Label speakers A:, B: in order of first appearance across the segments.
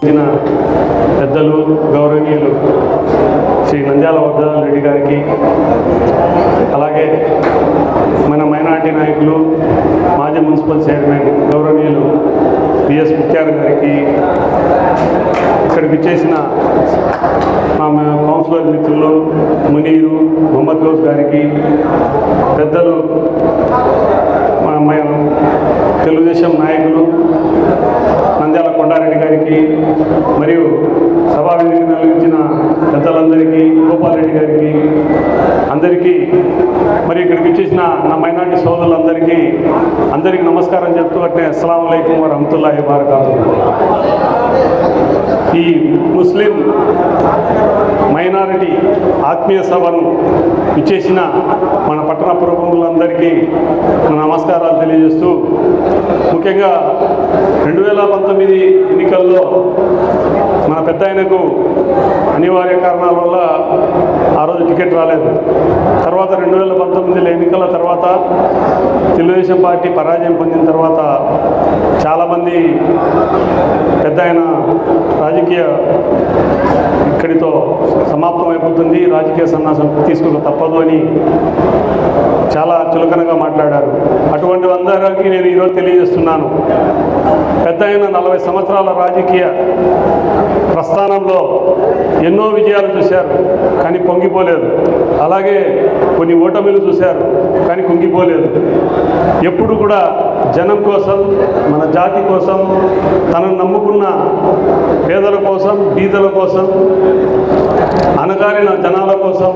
A: పెద్దలు గౌరవనీయులు శ్రీ నంద్యాల వరదరాజు రెడ్డి గారికి అలాగే మన మైనార్టీ నాయకులు మాజీ మున్సిపల్ చైర్మన్ గౌరవనీయులు బిఎస్ ముత్యాల గారికి ఇక్కడికి ఇచ్చేసిన మా కౌన్సిలర్ మిత్రులు మునీరు మొహమ్మద్ గౌస్ గారికి పెద్దలు మన తెలుగుదేశం నాయకులు నంద్యాల కొండారెడ్డి గారికి మరియు సభా వేదిక నిర్వహించిన పెద్దలందరికీ గోపాలరెడ్డి గారికి అందరికీ మరి ఇక్కడికి వచ్చేసిన నా మైనార్టీ సోదరులందరికీ అందరికీ నమస్కారం చెప్తూ అట్నే అస్సలం అయికం వరహమతుల్లాహి వారకాతు ఈ ముస్లిం మైనారిటీ ఆత్మీయ సభను ఇచ్చేసిన మన పట్టణ ప్రముఖులందరికీ నమస్కారాలు తెలియజేస్తూ ముఖ్యంగా రెండు వేల పంతొమ్మిది ఎన్నికల్లో మన పెద్ద ఆయనకు అనివార్య కారణాల వల్ల ఆ రోజు టికెట్ రాలేదు. తర్వాత రెండు వేల పంతొమ్మిదిలో ఎన్నికల తర్వాత తెలుగుదేశం పార్టీ పరాజయం పొందిన తర్వాత చాలామంది పెద్ద ఆయన రాజకీయ ఇక్కడితో సమాప్తం అయిపోతుంది. రాజకీయ సన్నాసం తీసుకోక తప్పదు అని చాలా చులకనగా మాట్లాడారు. అటువంటి అందరికీ నేను ఈరోజు తెలియజేస్తున్నాను. పెద్ద అయిన నలభై సంవత్సరాల రాజకీయ ప్రస్థానంలో ఎన్నో విజయాలు చూశారు కానీ పొంగిపోలేదు. అలాగే కొన్ని ఓటమిలు చూశారు కానీ కుంగిపోలేదు. ఎప్పుడు కూడా జనం కోసం మన జాతి కోసం తనను నమ్ముకున్న పేదల కోసం బీదల కోసం అనగారిన జనాల కోసం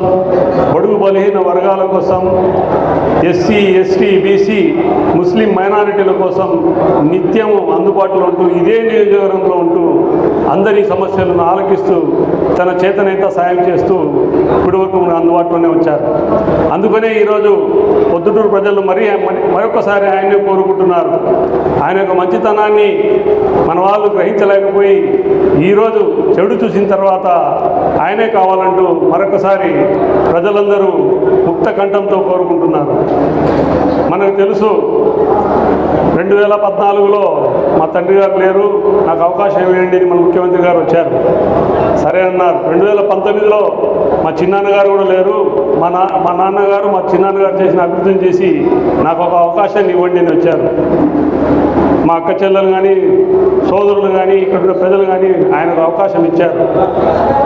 A: బడుగు బలహీన వర్గాల కోసం ఎస్సీ ఎస్టీ బీసీ ముస్లిం మైనారిటీల కోసం నిత్యం అందుబాటులో ఉంటూ ఇదే నియోజకవర్గంలో ఉంటూ అందరి సమస్యలను ఆలకిస్తూ తన చేతనైతే సాయం చేస్తూ ఇప్పటి అందుబాటులోనే వచ్చారు. అందుకనే ఈరోజు పొద్దుటూరు ప్రజలు మరీ మరి- మరొకసారి ఆయనే కోరుకుంటున్నారు. ఆయన యొక్క మంచితనాన్ని మన వాళ్ళు గ్రహించలేకపోయి ఈరోజు చెడు చూసిన తర్వాత ఆయనే కావాలంటూ మరొకసారి ప్రజలందరూ ముక్త కంఠంతో కోరుకుంటున్నారు. మనకు తెలుసు రెండు వేల పద్నాలుగులో మా తండ్రి గారు లేరు. నాకు అవకాశం ఇవ్వండి అని మన ముఖ్యమంత్రి గారు వచ్చారు. సరే అన్నారు. రెండు వేల పంతొమ్మిదిలో మా చిన్నాన్నగారు కూడా లేరు. మా నా మా నాన్నగారు మా చిన్నాన్నగారు చేసిన అభివృద్ధిని చేసి నాకు ఒక అవకాశాన్ని ఇవ్వండి అని వచ్చారు. మా అక్క చెల్లెలు కానీ సోదరులు కానీ ఇక్కడ ఉన్న ప్రజలు కానీ ఆయనకు అవకాశం ఇచ్చారు.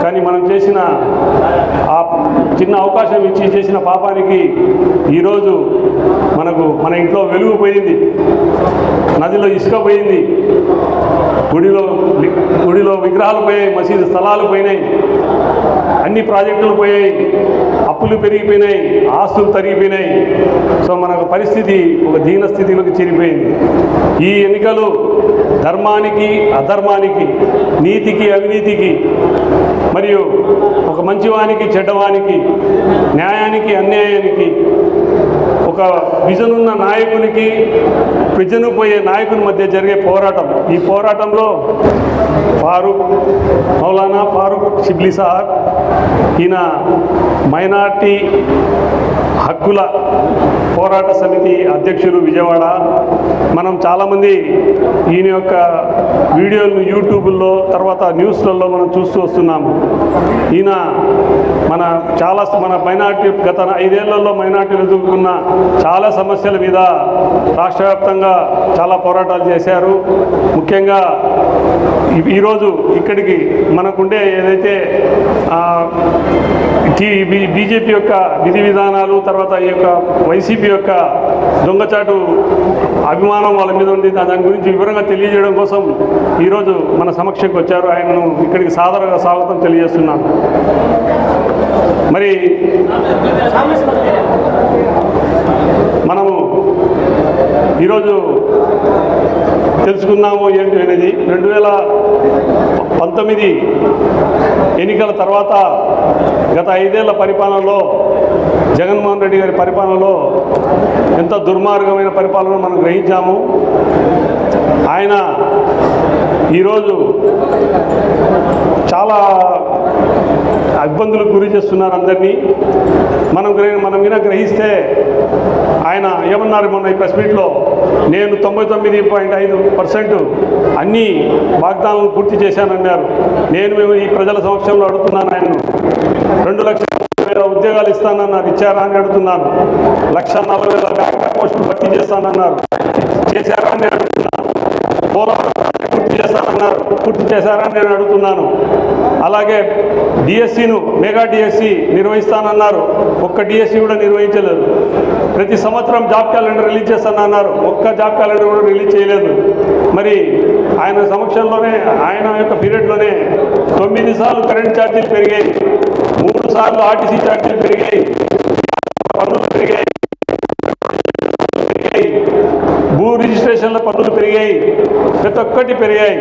A: కానీ మనం చేసిన ఆ చిన్న అవకాశం ఇచ్చి చేసిన పాపానికి ఈరోజు మనకు మన ఇంట్లో వెలుగు పోయింది. నదిలో ఇసుక పోయింది. గుడిలో గుడిలో విగ్రహాలు పోయాయి మసీదు స్థలాలు పోయినాయి. అన్ని ప్రాజెక్టులు పోయాయి. అప్పులు పెరిగిపోయినాయి ఆస్తులు తరిగిపోయినాయి. సో మనకు పరిస్థితి ఒక దీన స్థితిలోకి చేరిపోయింది. ఈ ఎన్నికలు ధర్మానికి అధర్మానికి నీతికి అవినీతికి మరియు ఒక మంచివానికి చెడ్డవానికి న్యాయానికి అన్యాయానికి ఒక విజన్ ఉన్న నాయకునికి విజను పోయే నాయకుని మధ్య జరిగే పోరాటం. ఈ పోరాటంలో ఫారూక్ మౌలానా ఫారూక్ షిబ్లీ సాహబ్ ఈయన మైనార్టీ హక్కుల పోరాట సమితి అధ్యక్షులు విజయవాడ. మనం చాలామంది ఈయన యొక్క వీడియోలను యూట్యూబ్లో తర్వాత న్యూస్లలో మనం చూస్తూ వస్తున్నాము ఈయన మన చాలా మన మైనార్టీ గత ఐదేళ్ళలో మైనార్టీలు ఎదుర్కొన్న చాలా సమస్యల మీద రాష్ట్ర వ్యాప్తంగా చాలా పోరాటాలు చేశారు. ముఖ్యంగా ఈరోజు ఇక్కడికి మనకుండే ఏదైతే బీజేపీ యొక్క విధి విధానాలు తర్వాత తర్వాత ఈ యొక్క వైసీపీ యొక్క దొంగచాటు అభిమానం వాళ్ళ మీద ఉంది. దాని గురించి వివరంగా తెలియజేయడం కోసం ఈరోజు మన సమక్షంకి వచ్చారు. ఆయనను ఇక్కడికి సాదరంగా స్వాగతం తెలియజేస్తున్నాను మరి మనము ఈరోజు తెలుసుకున్నాము ఏంటి అనేది. రెండు వేల పంతొమ్మిది ఎన్నికల తర్వాత గత ఐదేళ్ళ పరిపాలనలో జగన్మోహన్ రెడ్డి గారి పరిపాలనలో ఎంత దుర్మార్గమైన పరిపాలన మనం గ్రహించాము. ఆయన ఈరోజు చాలా ఇబ్బందులకు గురి చేస్తున్నారు అందరినీ. మనం గ్రహి- మనం విన గ్రహిస్తే ఆయన ఏమన్నారు మొన్న ఈ ప్రెస్ మీట్లో? నేను తొంభై తొమ్మిది పాయింట్ ఐదు పర్సెంట్ అన్ని వాగ్దానాలను పూర్తి చేశానన్నారు. నేను మేము ఈ ప్రజల సమక్షంలో అడుగుతున్నాను ఆయన్ను. రెండు లక్షల వేల ఉద్యోగాలు ఇస్తానన్నారు. ఇచ్చారా అని అడుగుతున్నాను లక్ష నలభై వేల బ్యాంక్ పోస్టులు భర్తీ చేస్తానన్నారు. చేశారా అని నేను అడుగుతున్నాను. పోలవరం పూర్తి చేస్తానన్నారు. పూర్తి చేశారా అని నేను అడుగుతున్నాను. అలాగే డిఎస్సిను మెగా డిఎస్సి నిర్వహిస్తానన్నారు. ఒక్క డిఎస్సి కూడా నిర్వహించలేదు. ప్రతి సంవత్సరం జాబ్ క్యాలెండర్ రిలీజ్ చేస్తానన్నారు. ఒక్క జాబ్ క్యాలెండర్ కూడా రిలీజ్ చేయలేదు. మరి ఆయన సమక్షంలోనే ఆయన యొక్క పీరియడ్లోనే తొమ్మిది సార్లు కరెంట్ ఛార్జీలు పెరిగాయి. మూడు సార్లు ఆర్టీసీ ఛార్జీలు పెరిగాయి. పన్నులు పెరిగాయి. పెరిగాయి భూ రిజిస్ట్రేషన్ల పన్నులు పెరిగాయి. ప్రతి ఒక్కటి పెరిగాయి.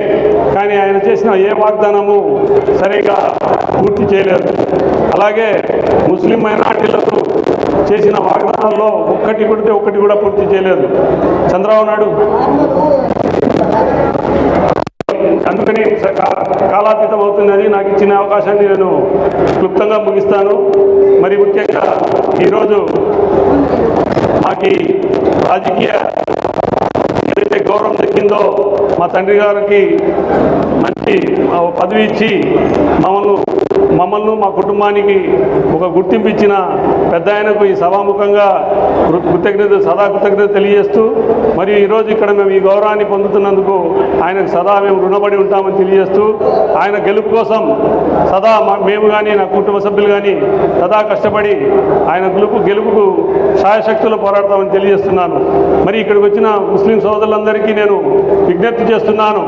A: కానీ ఆయన చేసిన ఏ వాగ్దానము సరిగా పూర్తి చేయలేదు. అలాగే ముస్లిం మైనార్టీలకు చేసిన వాగ్దానాల్లో ఒక్కటి కొడితే ఒక్కటి కూడా పూర్తి చేయలేదు. చంద్రబాబు నాయుడు. అందుకని స- కాలాతీతం అవుతుందని నాకు ఇచ్చిన అవకాశాన్ని నేను క్లుప్తంగా ముగిస్తాను. మరి ముఖ్యంగా ఈరోజు మాకి రాజకీయ ఏదైతే గౌరవం దక్కిందో మా తండ్రి గారికి మంచి పదవి ఇచ్చి మమ్మల్ని మమ్మల్ని మా కుటుంబానికి ఒక గుర్తింపు ఇచ్చిన పెద్ద ఆయనకు ఈ సభాముఖంగా కృతజ్ఞత సదా కృతజ్ఞత తెలియజేస్తూ మరియు ఈరోజు ఇక్కడ మేము ఈ గౌరవాన్ని పొందుతున్నందుకు ఆయనకు సదా మేము రుణపడి ఉంటామని తెలియజేస్తూ ఆయన గెలుపు కోసం సదా మా- మేము కానీ నా కుటుంబ సభ్యులు కానీ సదా కష్టపడి ఆయన గెలుపు గెలుపుకు సాయశక్తులు పోరాడతామని తెలియజేస్తున్నాను. మరి ఇక్కడికి వచ్చిన ముస్లిం సోదరులందరికీ నేను విజ్ఞప్తి చేస్తున్నాను.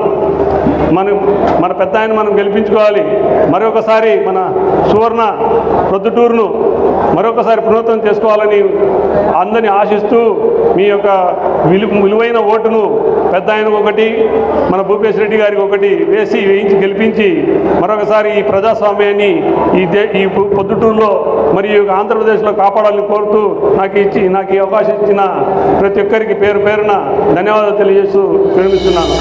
A: మనం మన పెద్ద ఆయన మనం గెలిపించుకోవాలి. మరొకసారి మన సువర్ణ ప్రొద్దుటూరును మరొకసారి పునరుద్ధరణ చేసుకోవాలని అందరినీ ఆశిస్తూ మీ యొక్క విలు విలువైన ఓటును పెద్ద ఆయనకు ఒకటి మన భూపేశ్ రెడ్డి గారికి ఒకటి వేసి వేయించి గెలిపించి మరొకసారి ఈ ప్రజాస్వామ్యాన్ని ఈ దే ఈ పొద్దుటూరులో మరియు ఈ ఆంధ్రప్రదేశ్లో కాపాడాలని కోరుతూ నాకు ఇచ్చి నాకు ఈ అవకాశం ఇచ్చిన ప్రతి ఒక్కరికి పేరు పేరున ధన్యవాదాలు తెలియజేస్తూ విరమిస్తున్నాను